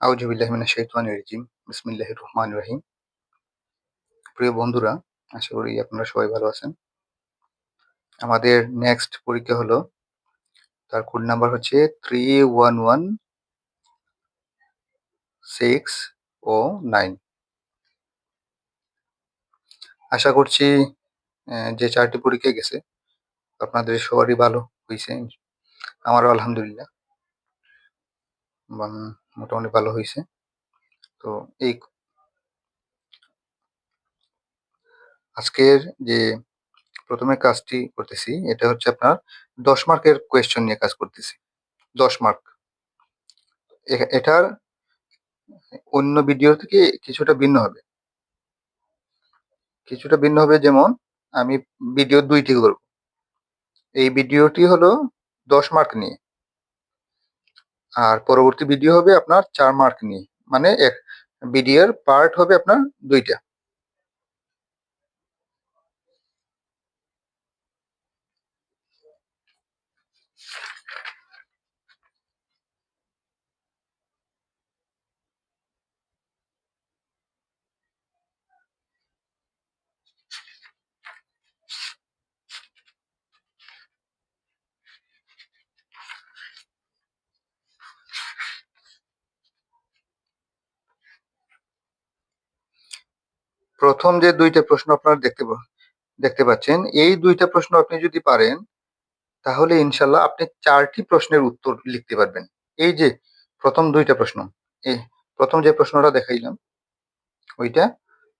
আউজুবিল্লাহ মিনাশ শাইতানির রাজিম। বিসমিল্লাহির রহমানির রহিম। প্রিয় বন্ধুরা, আশা করি আপনারা সবাই ভালো আছেন। আমাদের নেক্সট পরীক্ষা হলো, তার কোড নাম্বার হচ্ছে three one one six O nine আশা করছি যে চারটি পরীক্ষা গেছে, আপনাদের সবারই ভালো হয়েছে। আমারও আলহামদুলিল্লাহ। মোটামুটি ভালো হয়েছে তো এই আজকের যে প্রথমে কাজটি করতেছি, এটা হচ্ছে আপনার দশ মার্কের কোয়েশ্চেন নিয়ে কাজ করতেছি। দশ মার্ক। এটার অন্য ভিডিও থেকে কিছুটা ভিন্ন হবে। কিছুটা ভিন্ন হবে যেমন, আমি ভিডিও দুইটি করব। এই ভিডিওটি হলো দশ মার্ক নিয়ে। আর পরবর্তী ভিডিও হবে আপনার চার মার্ক নিয়ে। মানে এক ভিডিওর পার্ট হবে আপনার দুইটা। প্রথম যে দুইটা প্রশ্ন আপনারা দেখতে দেখতে পাচ্ছেন, এই দুইটা প্রশ্ন আপনি যদি পারেন, তাহলে ইনশাল্লাহ আপনি চারটি প্রশ্নের উত্তর লিখতে পারবেন। এই যে প্রথম দুইটা প্রশ্ন এই প্রথম যে প্রশ্নটা দেখাইলাম, ওইটা,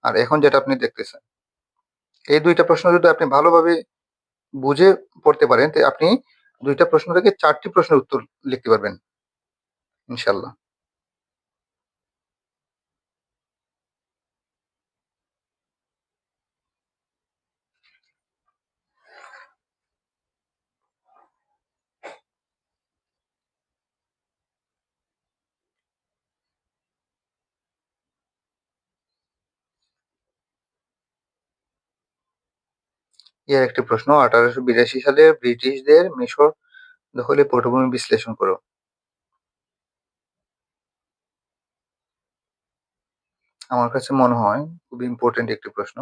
আর এখন যেটা আপনি দেখতেছেন, এই দুইটা প্রশ্ন যদি আপনি ভালোভাবে বুঝে পড়তে পারেন আপনি দুইটা প্রশ্ন থেকে চারটি প্রশ্নের উত্তর লিখতে পারবেন, ইনশাল্লাহ। এর একটি প্রশ্ন, আঠারোশো বিরাশি সালে ব্রিটিশদের মিশর দখলে পটভূমি বিশ্লেষণ করো। আমার কাছে মনে হয় খুব ইম্পর্টেন্ট একটি প্রশ্ন।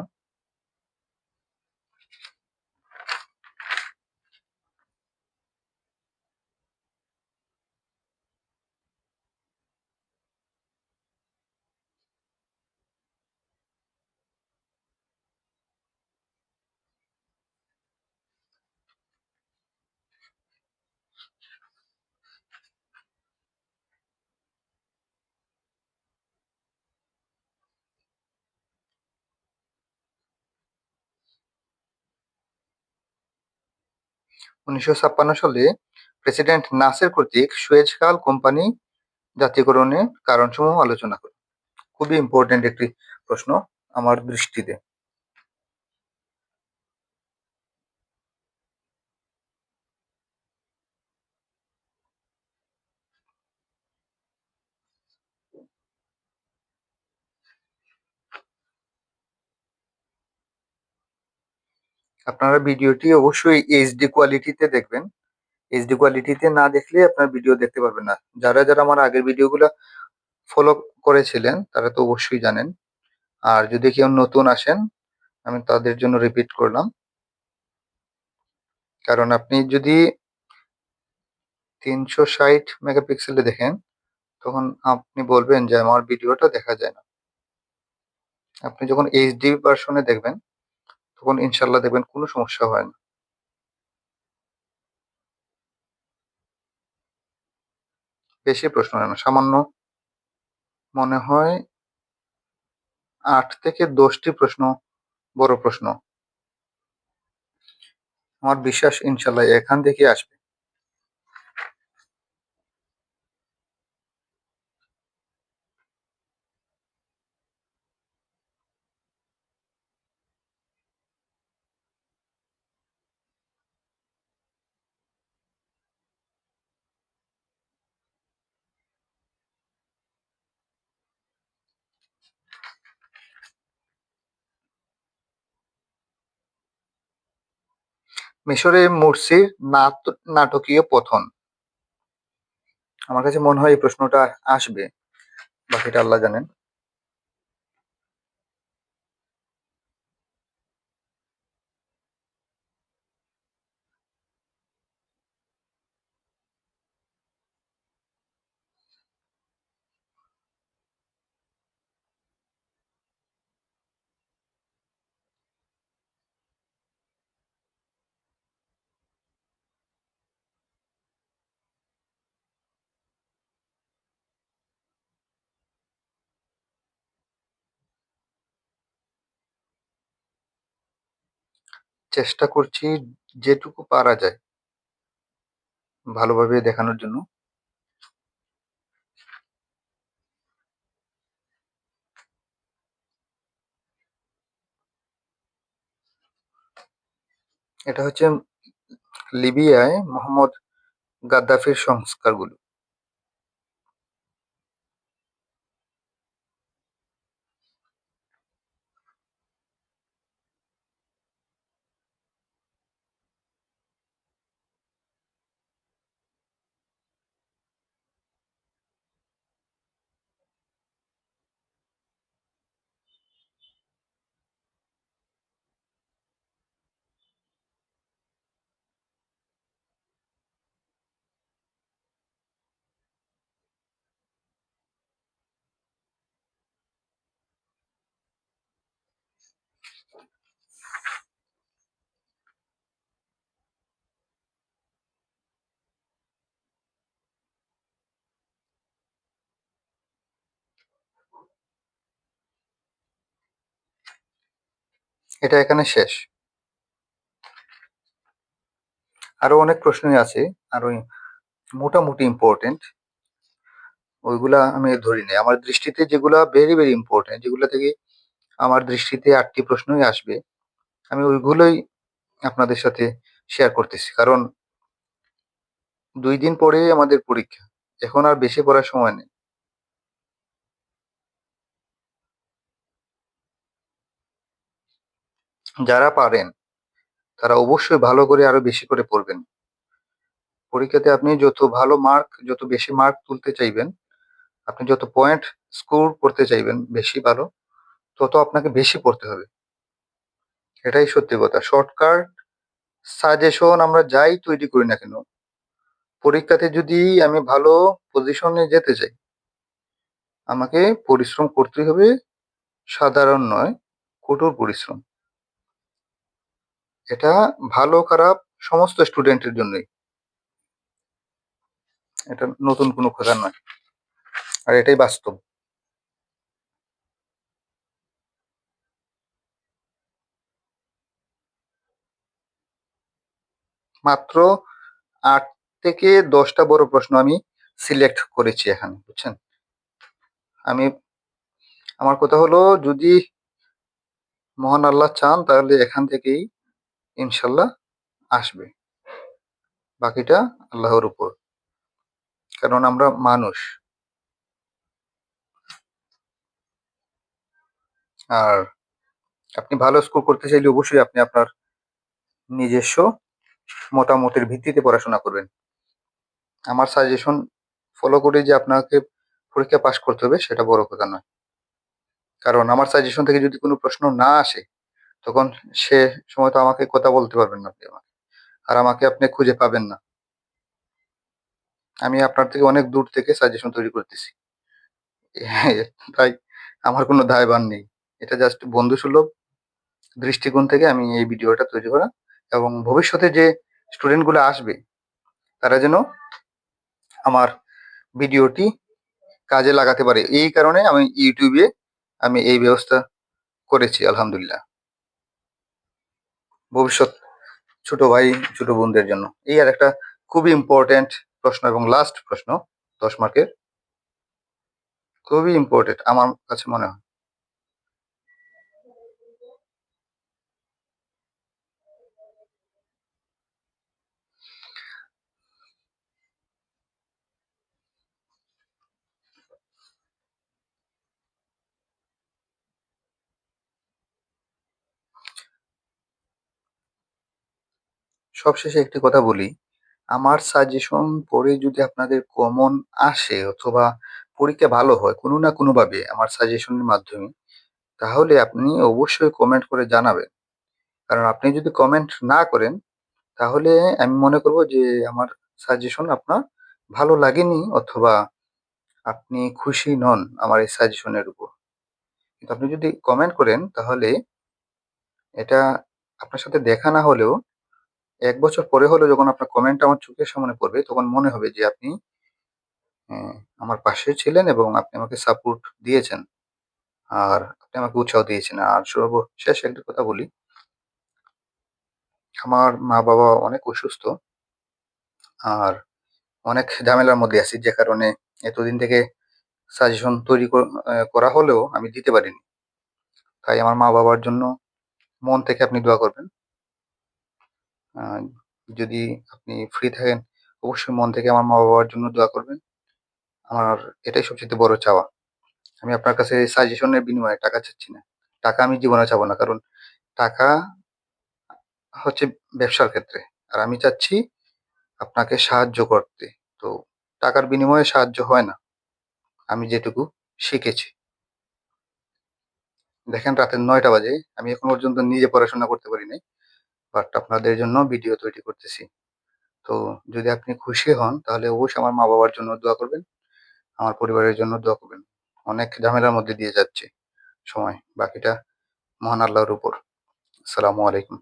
উনিশশো ছাপ্পান্ন সালে প্রেসিডেন্ট নাসের কর্তৃক সুয়েজ খাল কোম্পানি জাতীয়করণের কারণসমূহ আলোচনা করে খুবই ইম্পর্টেন্ট একটি প্রশ্ন আমার দৃষ্টিতে। আপনারা ভিডিওটি অবশ্যই এইচডি কোয়ালিটিতে দেখবেন। এইচডি কোয়ালিটিতে না দেখলে আপনার ভিডিও দেখতে পারবেন না। যারা যারা আমার আগের ভিডিওগুলো ফলো করেছিলেন, তারা তো অবশ্যই জানেন। আর যদি কেউ নতুন আসেন, আমি তাদের জন্য রিপিট করলাম। কারণ আপনি যদি তিনশো ষাট মেগাপিক্সেলে দেখেন, তখন আপনি বলবেন যে আমার ভিডিওটা দেখা যায় না। আপনি যখন এইচডি ভার্সনে দেখবেন তখন ইনশাল্লাহ দেখবেন কোনো সমস্যা হয় না। বেশি প্রশ্ন হয় না। সামান্য মনে হয় আট থেকে দশটি প্রশ্ন বড় প্রশ্ন। আমার বিশ্বাস ইনশাল্লাহ এখান থেকে আসবে। মিশরে মুরসির নাটকীয় পথন। আমার কাছে মনে হয় এই প্রশ্নটা আসবে। বাকিটা আল্লাহ জানেন। চেষ্টা করছি যেটুকু পারা যায়। ভালোভাবে দেখানোর জন্য। এটা হচ্ছে লিবিয়ায় মোহাম্মদ গাদ্দাফির সংস্কারগুলো। এটা এখানে শেষ। আরও অনেক প্রশ্নই আছে, আরও মোটামুটি ইম্পর্টেন্ট ওইগুলা আমি ধরি নাই। আমার দৃষ্টিতে যেগুলা ভেরি ভেরি ইম্পর্টেন্ট যেগুলো থেকে আমার দৃষ্টিতে আটটি প্রশ্নই আসবে, আমি ওইগুলোই আপনাদের সাথে শেয়ার করতেছি। কারণ দুই দিন পরে আমাদের পরীক্ষা, এখন আর বেশি পড়ার সময় নেই। যারা পারেন, তারা অবশ্যই ভালো করে আরও বেশি করে পড়বেন। পরীক্ষাতে আপনি যত ভালো মার্ক যত বেশি মার্ক তুলতে চাইবেন, আপনি যত পয়েন্ট স্কোর করতে চাইবেন বেশি ভালো, তত আপনাকে বেশি পড়তে হবে। এটাই সত্যি কথা। শর্টকাট সাজেশন আমরা যাই তৈরি করি না কেন, পরীক্ষাতে যদি আমি ভালো পজিশনে যেতে চাই, আমাকে পরিশ্রম করতে হবে। সাধারণ নয়, কঠোর পরিশ্রম। এটা ভালো, খারাপ, সমস্ত স্টুডেন্টের জন্যই। এটা নতুন কোনো কথা নয়। আর এটাই বাস্তব। মাত্র আট থেকে দশটা বড় প্রশ্ন আমি সিলেক্ট করেছি এখানে, বুঝছেন? আমি, আমার কথা হলো, যদি মহান আল্লাহ চান, তাহলে এখান থেকেই ইনশাল্লাহ আসবে। বাকিটা আল্লাহর উপর। কারণ আমরা মানুষ। আর আপনি ভালো স্কোর করতে চাইলে অবশ্যই আপনি আপনার নিজস্ব মতামতের ভিত্তিতে পড়াশোনা করবেন। আমার সাজেশন ফলো করে যে আপনাকে পরীক্ষা পাশ করতে হবে, সেটা বড় কথা নয়। কারণ আমার সাজেশন থেকে যদি কোনো প্রশ্ন না আসে তখন সে সময় তো আমাকে কথা বলতে পারবেন না আপনি আমাকে। আর আমাকে আপনি খুঁজে পাবেন না। আমি আপনার থেকে অনেক দূর থেকে সাজেশন তৈরি করতেছি। তাই আমার কোনো দায়ভার নেই। এটা জাস্ট বন্ধু সুলভ দৃষ্টিকোণ থেকে আমি এই ভিডিওটা তৈরি করা এবং ভবিষ্যতে যে স্টুডেন্টগুলো আসবে, তারা যেন আমার ভিডিওটি কাজে লাগাতে পারে। এই কারণে আমি ইউটিউবে আমি এই ব্যবস্থা করেছি, আলহামদুলিল্লাহ। ভবিষ্যৎ ছোট ভাই, ছোট বোনদের জন্য। এই আর একটা খুবই ইম্পর্টেন্ট প্রশ্ন এবং লাস্ট প্রশ্ন, দশ মার্কের খুবই ইম্পর্টেন্ট আমার কাছে মনে হয়। সবশেষে একটি কথা বলি। আমার সাজেশন পড়ে যদি আপনাদের কমন আসে অথবা পরীক্ষা ভালো হয় কোনো না কোনোভাবে আমার সাজেশনের মাধ্যমে, তাহলে আপনি অবশ্যই কমেন্ট করে জানাবেন। কারণ আপনি যদি কমেন্ট না করেন, তাহলে আমি মনে করব যে আমার সাজেশন আপনার ভালো লাগেনি অথবা আপনি খুশি নন আমার এই সাজেশনের উপর। কিন্তু আপনি যদি কমেন্ট করেন, তাহলে এটা আপনার সাথে দেখা না হলেও এক বছর পরে হলেও যখন আপনার কমেন্ট আমার চোখের সামনে পড়বে তখন মনে হবে যে আপনি আহ, আমার পাশে ছিলেন এবং আপনি আমাকে সাপোর্ট দিয়েছেন। আর আপনি আমাকে উৎসাহ দিয়েছেন। আর সর্বশেষ একটা কথা বলি আমার মা বাবা অনেক অসুস্থ আর অনেক ঝামেলার মধ্যে আছি যে কারণে এতদিন থেকে সাজেশন তৈরি করা হলেও আমি দিতে পারিনি। তাই আমার মা বাবার জন্য মন থেকে আপনি দোয়া করবেন। যদি আপনি ফ্রি থাকেন, অবশ্যই মন থেকে আমার মা বাবার জন্য দোয়া করবেন। আমার এটাই সবচেয়ে বড় চাওয়া। আমি আপনার কাছে সাজেশনের বিনিময়ে টাকা চাচ্ছি না। টাকা আমি জীবনে চাবো না, কারণ টাকা হচ্ছে ব্যবসার ক্ষেত্রে। আর আমি চাচ্ছি আপনাকে সাহায্য করতে। তো টাকার বিনিময়ে সাহায্য হয় না। আমি যেটুকু শিখেছি। দেখেন রাতের নয়টা বাজে, আমি এখন পর্যন্ত নিজে পড়াশোনা করতে পারি নাই। বাট আপনাদের জন্য ভিডিও তৈরি করতেছি। তো যদি আপনি খুশি হন, তাহলে অবশ্যই আমার মা বাবার জন্য দোয়া করবেন, আমার পরিবারের জন্য দোয়া করবেন। অনেক ঝামেলার মধ্যে দিয়ে যাচ্ছে সময়, বাকিটা মহান আল্লাহর উপর। আসসালামু আলাইকুম।